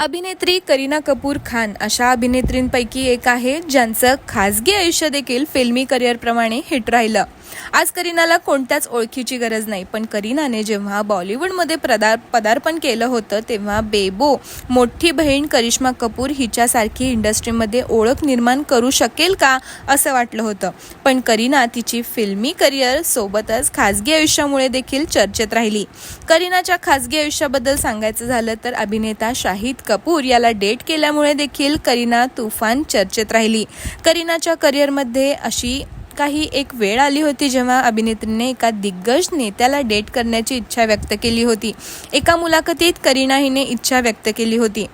अभिनेत्री करीना कपूर खान अशा अभिनेत्रींपैकी एक आहे ज्यांचं खासगी आयुष्य देखील फिल्मी करिअरप्रमाणे हिट राहिलं. आज करीनाला कोणत्याच ओळखीची गरज नाही पण करीनाने जेव्हा बॉलिवूडमध्ये प्रदार पदार्पण केलं होतं तेव्हा बेबो मोठी बहीण करिश्मा कपूर हिच्यासारखी इंडस्ट्रीमध्ये ओळख निर्माण करू शकेल का असं वाटलं होतं. पण करीना तिची फिल्मी करिअर सोबतच खाजगी आयुष्यामुळे देखील चर्चेत राहिली. करीनाच्या खाजगी आयुष्याबद्दल सांगायचं झालं तर अभिनेता शाहिद कपूर याला डेट केल्यामुळे देखील करीना तुफान चर्चेत राहिली. करीनाच्या करिअरमध्ये अशी काही एक वेळ आली होती जेव्हा अभिनेत्रीने एका दिग्गज नेत्याला डेट करण्याची इच्छा व्यक्त केली होती. एका मुलाखतीत करीना हिने इच्छा व्यक्त केली होती.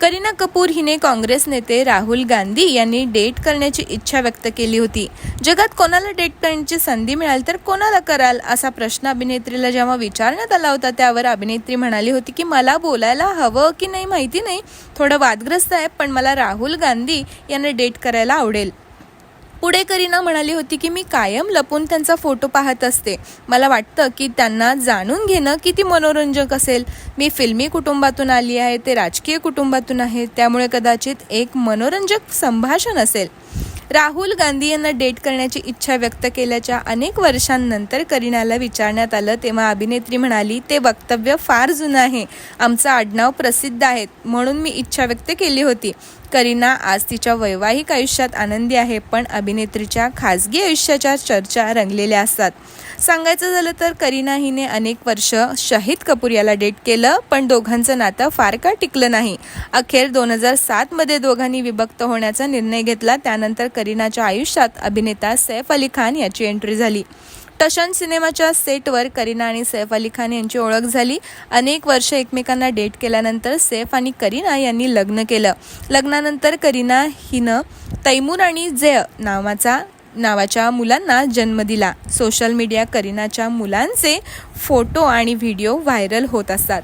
करीना कपूर हिने काँग्रेस नेते राहुल गांधी यांनी डेट करण्याची इच्छा व्यक्त केली होती. जगात कोणाला डेट करण्याची संधी मिळाल तर कोणाला कराल असा प्रश्न अभिनेत्रीला जेव्हा विचारण्यात आला होता त्यावर अभिनेत्री म्हणाली होती की मला बोलायला हवं की नाही माहिती नाही. थोडं वादग्रस्त आहे पण मला राहुल गांधी यांना डेट करायला आवडेल. पुढे करीना म्हणाली होती की मी कायम लपून त्यांचा फोटो पाहत असते. मला वाटतं की त्यांना जाणून घेणं किती मनोरंजक असेल. मी फिल्मी कुटुंबातून आली आहे ते राजकीय कुटुंबातून आहे त्यामुळे कदाचित एक मनोरंजक संभाषण असेल. राहुल गांधी यांना डेट करण्याची इच्छा व्यक्त केल्याच्या अनेक वर्षांनंतर करीनाला विचारण्यात आलं तेव्हा अभिनेत्री म्हणाली ते वक्तव्य फार जुनं आहे. आमचं आडनाव प्रसिद्ध आहे म्हणून मी इच्छा व्यक्त केली होती. करीना आज तिच्या वैवाहिक आयुष्यात आनंदी आहे पण अभिनेत्रीच्या खाजगी आयुष्याच्या चर्चा रंगलेल्या असतात. सांगायचं झालं तर करीना हिने अनेक वर्ष शहीद कपूर याला डेट केलं पण दोघांचं नातं फार का टिकलं नाही. अखेर दोन हजार सातमध्ये दोघांनी विभक्त होण्याचा निर्णय घेतला त्यानंतर करीनाच्या आयुष्यात अभिनेता सैफ अली खान याची एंट्री झाली. टशन सिनेमाच्या सेटवर करीना आणि सैफ अली खान यांची ओळख झाली. अनेक वर्ष एकमेकांना डेट केल्यानंतर सैफ आणि करीना यांनी लग्न केलं. लग्नानंतर करीना हिनं तैमूर आणि जय नावाचा नावाच्या मुलांना जन्म दिला. सोशल मीडिया करीनाच्या मुलांचे फोटो आणि व्हिडिओ व्हायरल होत असतात.